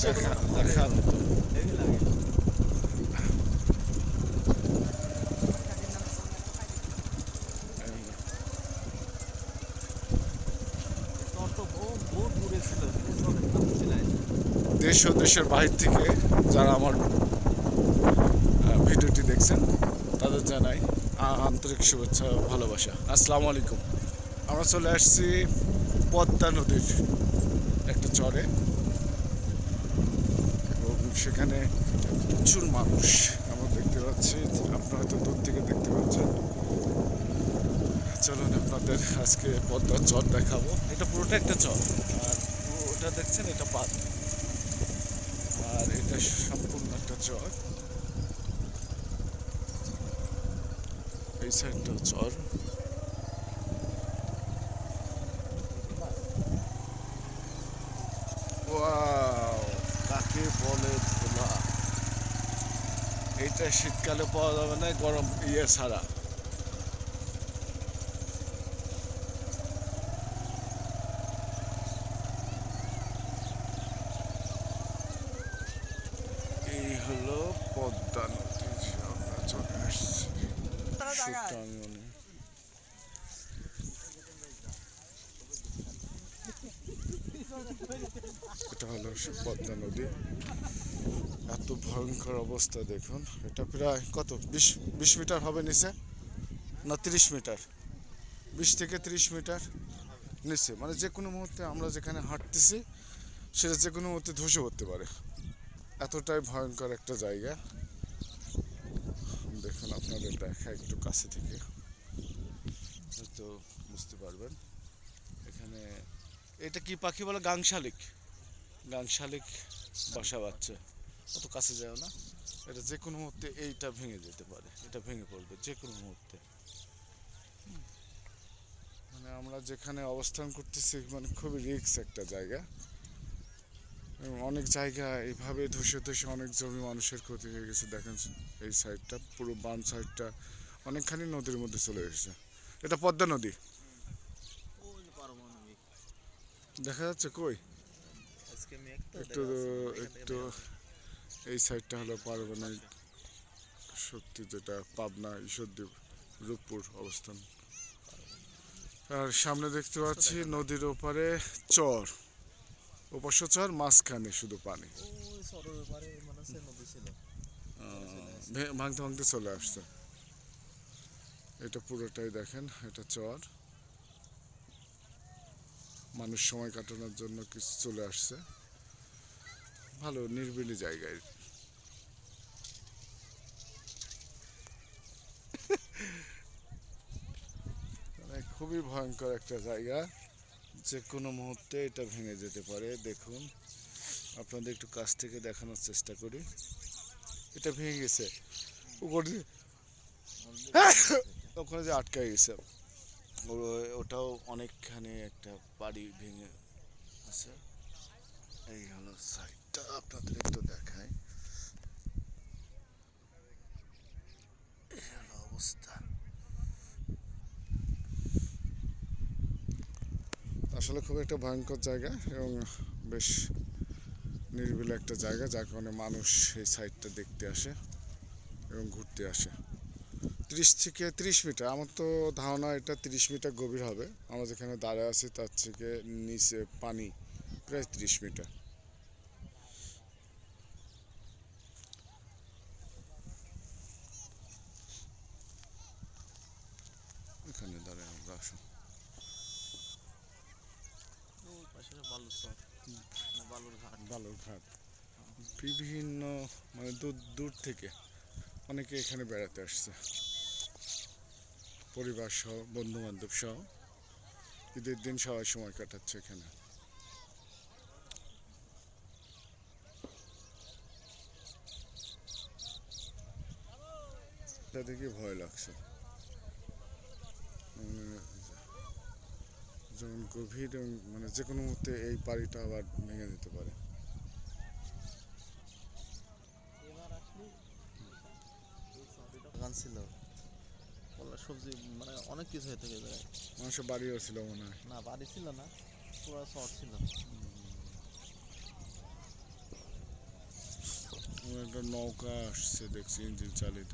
দেশ ও দেশের বাহির থেকে যারা আমার ভিডিওটি দেখছেন, তাদের জানাই আন্তরিক শুভেচ্ছা ভালোবাসা। আসসালামু আলাইকুম। আমরা চলে আসছি পদ্মা নদীর একটা চরে। সেখানে প্রচুর মানুষ আমরা দেখতে পাচ্ছি। আপনারা হয়তো দূর থেকে দেখতে পাচ্ছেন। চলুন আপনাদের আজকে পদ্মার চর দেখাবো। এটা পুরোটা একটা চর। আর ওটা দেখছেন এটা পাত আর এটা সম্পূর্ণ একটা চর। এই সাইডটা চর ওয়াও কাকে বলে ধোলা এইটা শীতকালে পাওয়া যাবে না গরম ইয়ে ছাড়া এই হলো পদ্মা নদী যে আমরা চলে আসছি সুটাঙ্গনে এটা হলো সে পদ্মা নদী এত ভয়ঙ্কর অবস্থা দেখুন। এটা প্রায় কত? বিশ বিশ মিটার হবে নিচে? না, তিরিশ মিটার। বিশ থেকে তিরিশ মিটার নিচে। মানে যে কোনো মুহূর্তে আমরা যেখানে হাঁটতেছি, সেটা যে কোনো মুহূর্তে ধসে পড়তে পারে। এতটাই ভয়ঙ্কর একটা জায়গা। দেখুন আপনাদের দেখা একটু কাছে থেকে। হয়তো বুঝতে পারবেন। এখানে এটা কি পাখি বলে? গাংশালিক। গাংশালিক বাসা বাচ্চা অত কাছে যাও না? এটা যে কোনো মুহূর্তে এইটা ভেঙে যেতে পারে এটা ভেঙে পড়বে যে কোনো মুহূর্তে। মানে আমরা যেখানে অবস্থান করতেছি মানে খুবই রিস্ক একটা জায়গা। এবং অনেক জায়গা এইভাবে ধসে ধসে অনেক জমি মানুষের ক্ষতি হয়ে গেছে। দেখেন এই সাইডটা পুরো বাম সাইডটা অনেকখানি নদীর মধ্যে চলে এসেছে। এটা পদ্মা নদী। দেখা যাচ্ছে কই? একটু একটু এই সাইডটা হলো পারমাণবিক শক্তি যেটা পাবনা ঈশ্বরদ্বীপ রূপপুর অবস্থান। আর সামনে দেখতে পাচ্ছি নদীর ওপারে চর। ওপাশে চর মাঝখানে শুধু পানি। আহ, ভাঙতে ভাঙতে চলে আসছে। এটা পুরোটাই দেখেন এটা চর। মানুষ সময় কাটানোর জন্য কিছু চলে আসছে। ভালো নির্বিলি জায়গায়। মানে খুবই ভয়ঙ্কর একটা জায়গা। যে কোনো মুহূর্তে এটা ভেঙে যেতে পারে। দেখুন আপনাদের একটু কাছ থেকে দেখানোর চেষ্টা করি। এটা ভেঙে গেছে। ওখানে ওখানে যে আটকে গেছে। ওটাও অনেকখানি একটা বাড়ি ভেঙে আছে। এই হলো সাইডটা আপনাদের একটু দেখাই। এই হলো অবস্থা। আসলে খুব একটা ভয়ঙ্কর জায়গা এবং বেশ নিরিবিলি একটা জায়গা, যার কারণে মানুষ এই সাইডটা দেখতে আসে এবং ঘুরতে আসে। তিরিশ থেকে তিরিশ মিটার, আমার তো ধারণা এটা তিরিশ মিটার গভীর হবে। আমরা যেখানে দাঁড়ায় আছি, তার থেকে নিচে পানি প্রায় তিরিশ মিটার এখানে দাঁড়ায় বালুরঘাট বিভিন্ন মানে দূর দূর থেকে অনেকে এখানে বেড়াতে আসছে। পরিবার সহ বন্ধু বান্ধব সহ। ঈদের দিন সবাই সময় কাটাচ্ছে এখানে। এটা দেখে ভয় লাগছে মানে যেমন গভীর মানে যে কোনো মুহূর্তে এই পাড়িটা আবার ভেঙে যেতে পারে। ছিল সবজি মানে অনেক কিছু হয়ে থেকে যায় মানুষের বাড়িও ছিল মনে হয়। না বাড়ি ছিল না পুরো শহর ছিল। একটা নৌকা আসছে দেখছি ইঞ্জিন চালিত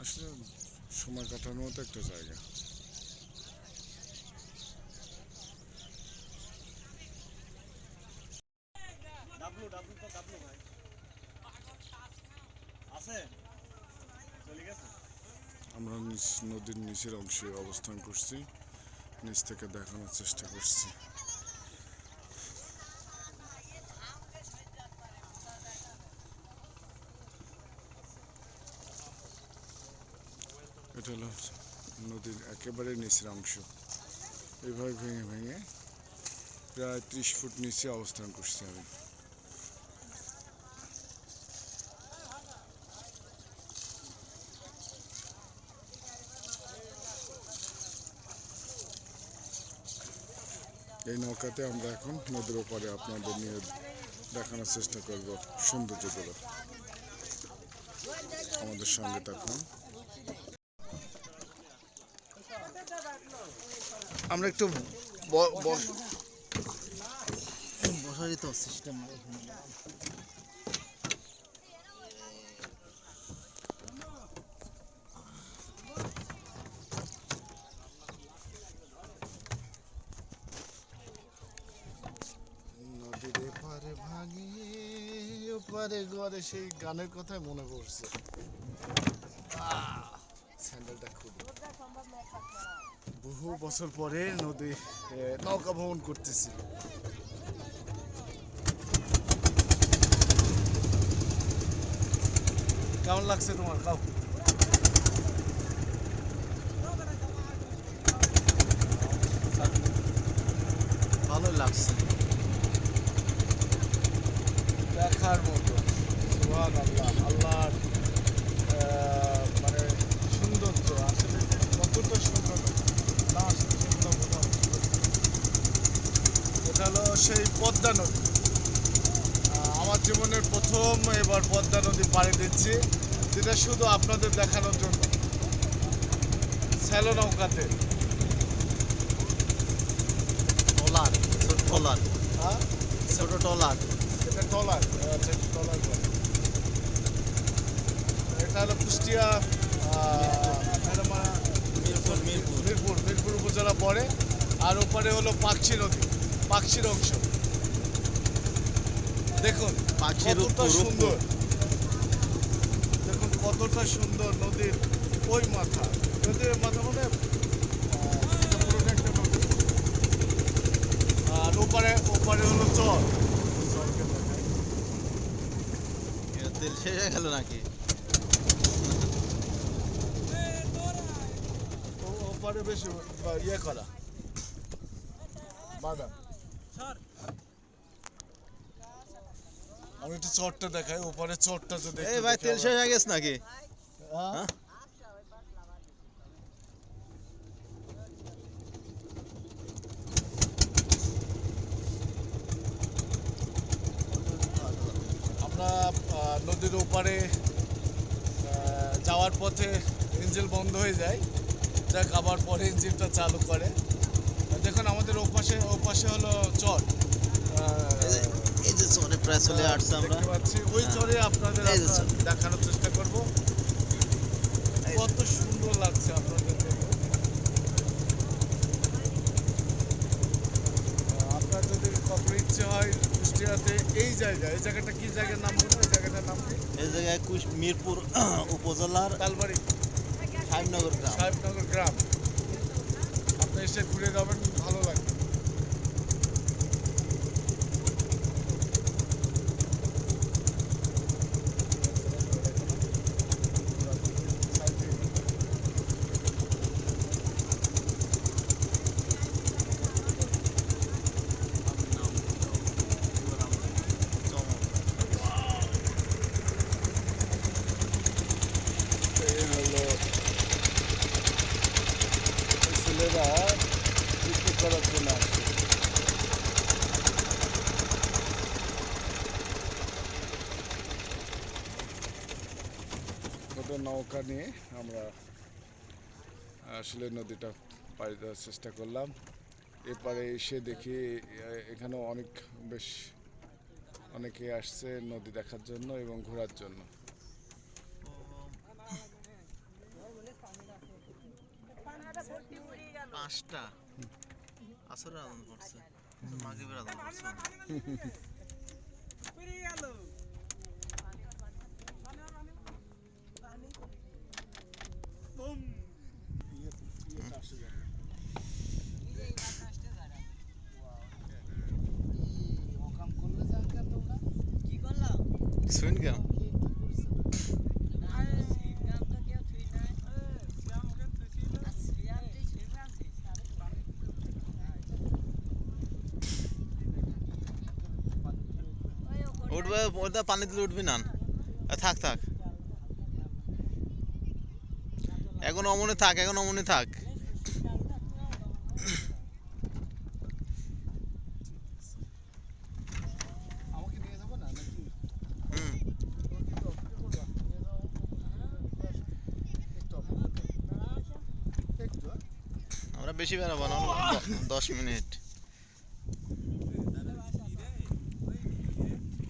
আসলে সময় মতো একটা জায়গা আমরা নিচ- নদীর নিচের অংশে অবস্থান করছি নিচ থেকে দেখানোর চেষ্টা করছি এটা হলো নদীর একেবারে নিচের অংশ। এইভাবে ভেঙে ভেঙে প্রায় ত্রিশ ফুট নিচে অবস্থান করছি আমি। এই নৌকাতে আমরা এখন নদীর ওপারে আপনাদের নিয়ে দেখানোর চেষ্টা করব সৌন্দর্যগুলো আমাদের সঙ্গে থাকুন। আমরা একটু ব- বস- বসারই তো সিস্টেম নদীর এপারে ভাঙিয়ে ওপারে ঘরে সেই গানের কথাই মনে পড়ছে। বহু বছর পরে নদী নৌকা ভ্রমণ করতেছি। কেমন লাগছে তোমার? কাউ ভালোই লাগছে। দেখার মতো। সুহান আল্লাহ আল্লাহর আহ, মানে সৌন্দর্য আসলে যে কতটা সুন্দর না আসলে সেগুলো বোঝা মুশকিল। এটা হলো সেই পদ্মা নদী। আমার জীবনের প্রথম এবার পদ্মা নদী পাড়ি দিচ্ছি। যেটা শুধু আপনাদের দেখানোর জন্য। স্যালো নৌকাতে। টলার টলার হ্যাঁ? ছোট টলার এটা টলার আচ্ছা এটা টলার এটা হলো কুষ্টিয়া আহ, ভেড়ামারা, মিরপুর মিরপুর। মিরপুর মিরপুর উপজেলা পড়ে। আর ওপারে হলো পাকশি নদী পাকশির অংশ। দেখুন পাখির কতটা সুন্দর। দেখুন কতটা সুন্দর নদীর ওই মাথা। নদীর মাথা মানে পুরোটা একটা নদী। আর ওপারে ওপারে হলো চর। তেল শেষ হয়ে গেল নাকি? ওপারে বেশি ইয়ে করা। বাদাম। আমি একটু চটটা দেখাই ওপারে চটটা যদি এই ভাই তেল। শেষ হয়ে গেছে নাকি হ্যাঁ? হ্যাঁ? আমরা নদীর ওপারে যাওয়ার পথে ইঞ্জিন বন্ধ হয়ে যায় যাক আবার পরে ইঞ্জিনটা চালু করে দেখুন আমাদের ওপাশে ওপাশে হলো চট যে- চরে প্রায় চলে আসছে আমরা। ওই। চরে আপনাদের। দেখানোর চেষ্টা করব। কত সুন্দর লাগছে আপনাদের আপনার যদি কখনো ইচ্ছে হয় কুষ্টিয়াতে এই জায়গা এই জায়গাটা কি জায়গার নাম এই জায়গাটার নাম কি? এই জায়গায় কুশ মিরপুর উপজেলার তালবাড়ি। সাহেবনগর গ্রাম। সাহেবনগর গ্রাম। আপনি এসে ঘুরে যাবেন ভালো লাগবে এই হলো এই ছেলেরা পিকনিক করার জন্য আসছে ছোটো নৌকা নিয়ে আমরা আসলে নদীটা পাড়ি দেওয়ার চেষ্টা করলাম। এপারে এসে দেখি এ- এখানে অনেক বেশ অনেকে আসছে নদী দেখার জন্য এবং ঘোরার জন্য। পাঁচটা। আসরের আদান করছে। মাগরিবের আদান করছে কি করলাম সুইন গেম আরে সিঙ্গাম তো কেউ ছুঁই নাই আর সিয়াম তুই সিঙ্গাম উঠবে ওটা পানি দিলে উঠবি না। থাক থাক। এখন অমনে থাক, এখন অমনে থাক আমাকে নিয়ে যাব না নাকি হুম আমরা বেশি বেড়াবো না দশ মিনিট।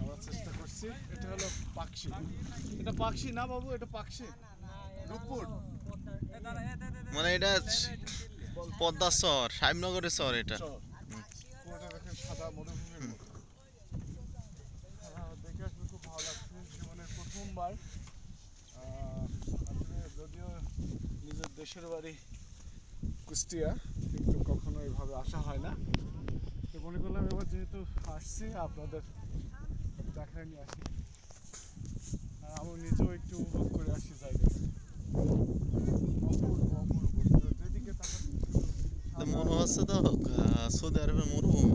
আমরা চেষ্টা করছি এটা হলো এটা পাকশি না বাবু এটা মানে এটা সাহেবনগরের চর এটা। সাদা মরুভূমির দেখে আসলে খুব ভালো লাগছে জীবনের প্রথমবার। যদিও নিজের দেশের বাড়ি কুষ্টিয়া কিন্তু কখনো এভাবে আসা হয় না। তো মনে করলাম এবার যেহেতু আসছি আপনাদের দেখায় নিয়ে আসি। আর আমি নিজেও একটু উপভোগ করে আসি জায়গাটা। অপূর্ব অপূর্ব। যেদিকে মনে হচ্ছে তো সৌদি আরবের মরুভূমি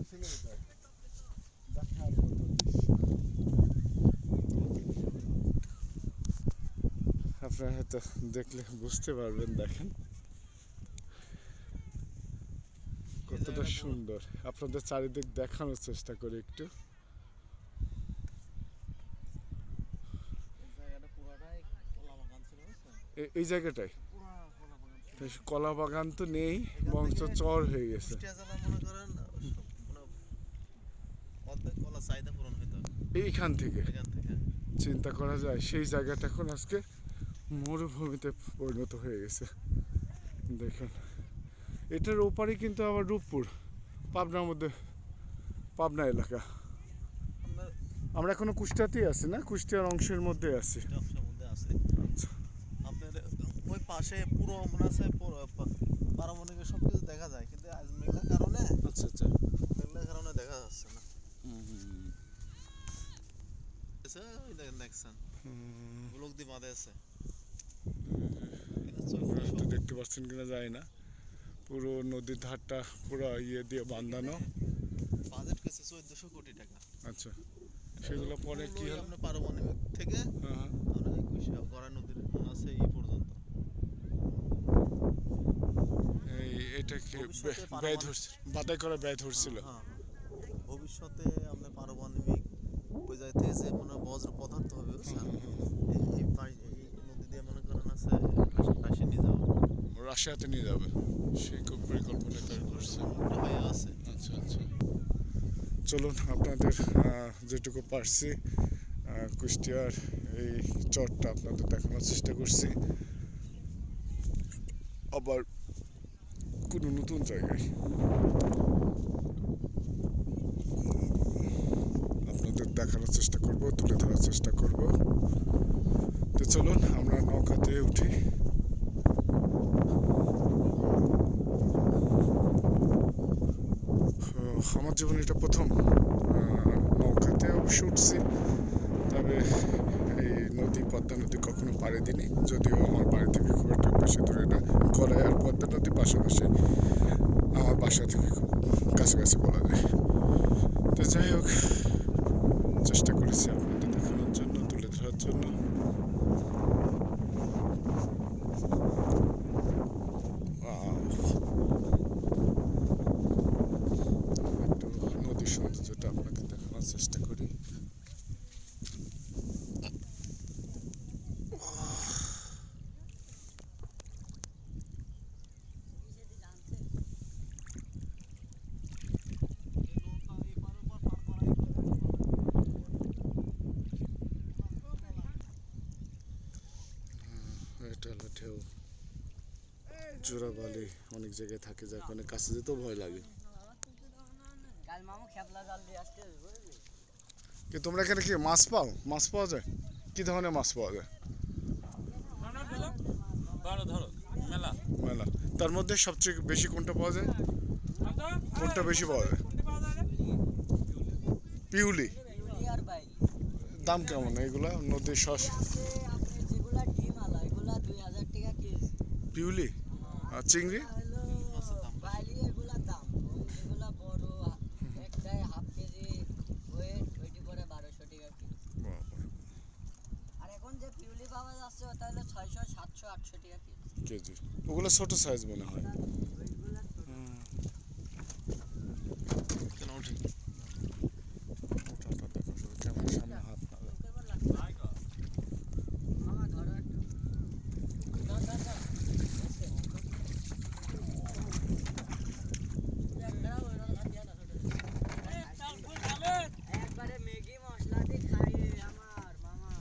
আসলে তাই। দেখার মতো দৃশ্য। আপনারা হয়তো দেখলে বুঝতে পারবেন দেখেন। কতটা সুন্দর। আপনাদের চারিদিক দেখানোর চেষ্টা করি একটু। এই জায়গাটায় তো কলা বাগান তো নেই বংশ চর হয়ে গেছে। মনে এইখান থেকে। চিন্তা করা যায় সেই জায়গাটা এখন আজকে মরুভূমিতে পরিণত হয়ে গেছে। দেখেন। এটার ওপারে কিন্তু আবার রূপপুর পাবনার মধ্যে পাবনা এলাকা। আমরা এখনও কুষ্টিয়াতেই আছি না? কুষ্টিয়ার অংশের মধ্যে আছি। মধ্যে আছে। আচ্ছা। আপনার ওই পাশে পুরো মনে আছে পারমাণবিক সব কিছু দেখা যায় কিন্তু আজ মেঘলার কারণে আচ্ছা আচ্ছা। মেঘলার কারণে দেখা যাচ্ছে না। দিয়ে বাঁধে আছে। তো দেখতে পাচ্ছেন কিনা যায় না। পুরো নদীর ধারটা পুরো ইয়ে দিয়ে বাঁধানো। বাজেট গেছে চোদ্দশো কোটি টাকা। আচ্ছা সেগুলো পরে কি আপনার পারমাণবিক থেকে হ্যাঁ হ্যাঁ। আমরা এই কুশিয়া গড়া নদীর আছে এই পর্যন্ত। এই এটা কি ব্যয় ধরছে? বাদাই করা ব্যয় ধরছিল। হ্যাঁ। ভবিষ্যতে আপনার পারমাণবিক ওই জায়গা থেকে যে মনে বজ্র পদার্থ হবে বুঝছেন? এই- এই পাশ- এই নদী দিয়ে মনে করেন আছে নিয়ে যাওয়া রাশিয়াতে নিয়ে যাবে সেই খুব পরিকল্পনা তৈরি করছে। আছে। আচ্ছা আচ্ছা। চলুন আপনাদের যেটুকু পারছি কুষ্টিয়ার এই চটটা আপনাদের দেখানোর চেষ্টা করছি। আবার কোনো নতুন জায়গায়। আপনাদের দেখানোর চেষ্টা করব তুলে ধরার চেষ্টা করব। তো চলুন আমরা নৌকাতে উঠি। আমার জীবনে এটা প্রথম নৌকাতে অবশ্য উঠছি, তবে এই নদী পদ্মা নদী কখনো পাড়ে দিনি যদিও আমার বাড়ি থেকে খুব একটা বেশি দূরে না গড়াই আর পদ্মা নদী পাশাপাশি আমার বাসা থেকে খুব কাছাকাছি বলা যায় তো যাই হোক চেষ্টা করেছি আপনাদের দেখানোর জন্য তুলে ধরার জন্য Wow. একটু নদীর সৌন্দর্যটা আপনাকে দেখানোর চেষ্টা করি ঢেউ চোরাবালি অনেক জায়গায় থাকে যার কারণে কাছে যেতেও ভয় লাগে। কাল মামু খেপলা জাল দিয়ে আসতে বুঝলি? কি তোমরা এখানে কি মাছ পাও? মাছ পাওয়া যায়? কি ধরনের মাছ পাওয়া যায়? ধরো ধরো মেলা। মেলা। তার মধ্যে সবচেয়ে বেশি কোনটা পাওয়া যায়? কোনটা? বেশি পাওয়া যায়? পিউলি। পিউলি আর দাম কেমন? এগুলা নদীর সস আছে আপনি যেগুলা ডিম আলা এগুলা দুই হাজার টাকা কেজি পিউলি আর চিংড়ি? কেজি। ওয়েট ওইটি পরে বারোশো টাকা কেজি আর এখন যে পিউলি পাওয়া যাচ্ছে ওটা হলো ছয়শো সাতশো আটশো টাকা কেজি কেজি ওগুলো ছোট সাইজ মনে হয় ওইগুলা কেন উঠি ওটা দেখো শুধু ক্যামেরার সামনে হাত না দাও। মামা ধরো একটু ধর, ধর, ধর। এসে। একটাও ওইরকম হাত দিয়া না, ছোট। একবারে ম্যাগি মশলা দিয়ে খাইয়ে আমার মামা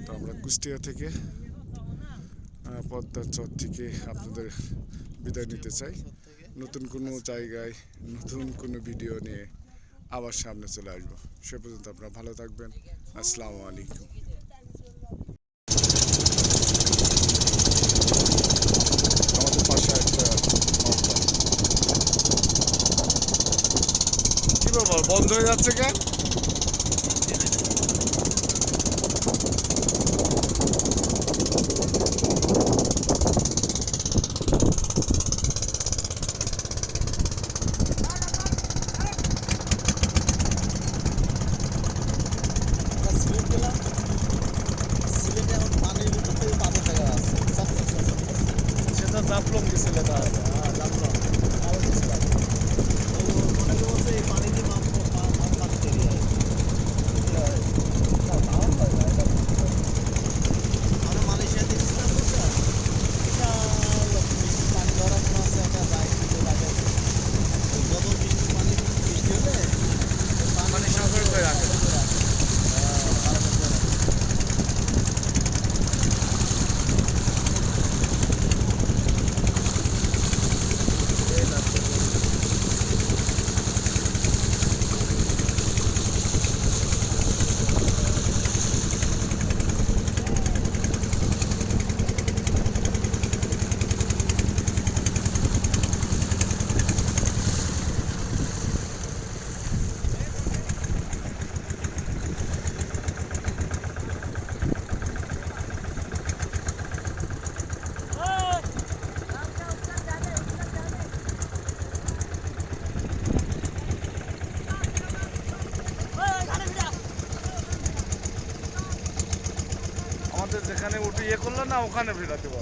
তো আমরা কুষ্টিয়া থেকে পদ্মার চর থেকে আপনাদের বিদায় নিতে চাই। নতুন কোনো জায়গায়, নতুন কোনো ভিডিও নিয়ে আবার সামনে চলে আসব। সে পর্যন্ত আপনারা ভালো থাকবেন। আসসালামু আলাইকুম। ব্যাপার, বন্ধ হয়ে যাচ্ছে কেন? ইয়ে করল না ওখানে ভিড়াতে বলো এই, গান ফেলে!